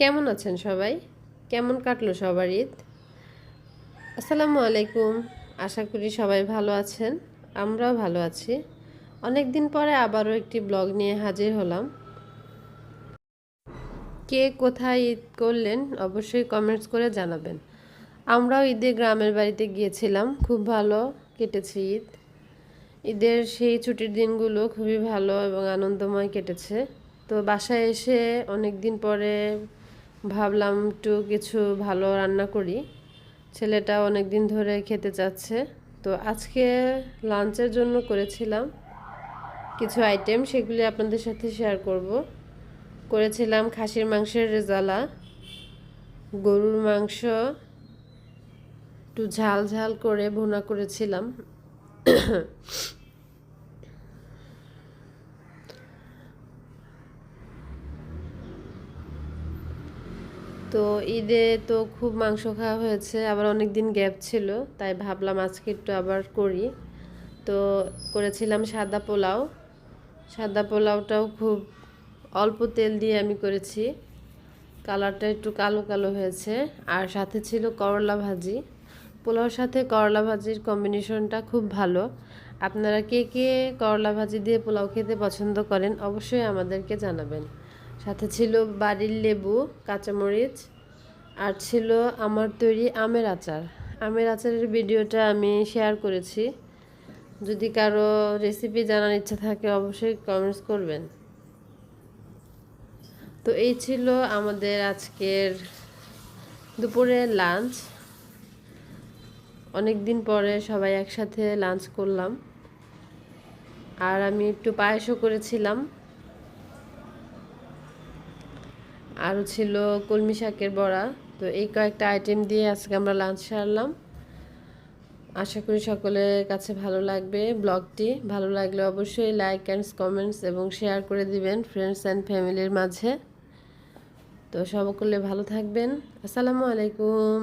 কেমন আছেন সবাই? কেমন কাটলো সবার ঈদ? আসসালামু আলাইকুম। আশা করি সবাই ভালো আছেন। আমরাও ভালো আছি। অনেক দিন পরে আবারও একটি ব্লগ নিয়ে হাজির হলাম। কে কোথায় ঈদ করলেন অবশ্যই কমেন্টস করে জানাবেন। আমরাও ঈদে গ্রামের বাড়িতে গিয়েছিলাম। খুব ভালো কেটেছে ঈদ। ঈদের সেই ছুটির দিনগুলো খুবই ভালো এবং আনন্দময় কেটেছে। তো বাসায় এসে অনেক দিন পরে ভাবলাম একটু কিছু ভালো রান্না করি। ছেলেটা অনেক দিন ধরে খেতে চাচ্ছে। তো আজকে লাঞ্চের জন্য করেছিলাম কিছু আইটেম সেগুলি আপনাদের সাথে শেয়ার করব। করেছিলাম খাসির মাংসের রেজালা, গরুর মাংস, একটু ঝাল ঝাল করে ভুনা করেছিলাম। তো ঈদে তো খুব মাংস খাওয়া হয়েছে, আবার অনেক দিন গ্যাপ ছিল, তাই ভাবলাম আজকে একটু আবার করি। তো করেছিলাম সাদা পোলাও, সাদা পোলাওটাও খুব অল্প তেল দিয়ে আমি করেছি, কালারটা একটু কালো কালো হয়েছে, আর সাথে ছিল করলা ভাজি। পোলাওর সাথে করলা ভাজির কম্বিনেশনটা খুব ভালো। আপনারা কে কে করলা ভাজি দিয়ে পোলাও খেতে পছন্দ করেন, অবশ্যই আমাদেরকে জানাবেন। সাথে ছিল বাড়ির লেবু, কাঁচামরিচ, আর ছিল আমার তৈরি আমের আচার। আমের আচারের ভিডিওটা আমি শেয়ার করেছি। যদি কারও রেসিপি জানার ইচ্ছা থাকে, অবশ্যই কমেন্টস করবেন। তো এই ছিল আমাদের আজকের দুপুরে লাঞ্চ অনেক দিন পরে সবাই একসাথে লাঞ্চ করলাম। আর আমি একটু পায়েসও করেছিলাম। আরও ছিল কলমি শাকের বড়া। তো এই কয়েকটা আইটেম দিয়ে আজকে আমরা লাঞ্চ সারলাম। আশা করি সকলের কাছে ভালো লাগবে ব্লগটি ভালো লাগলে অবশ্যই লাইক অ্যান্ড কমেন্টস এবং শেয়ার করে দিবেন ফ্রেন্ডস অ্যান্ড ফ্যামিলির মাঝে। তো সকলে ভালো থাকবেন। আসসালামু আলাইকুম।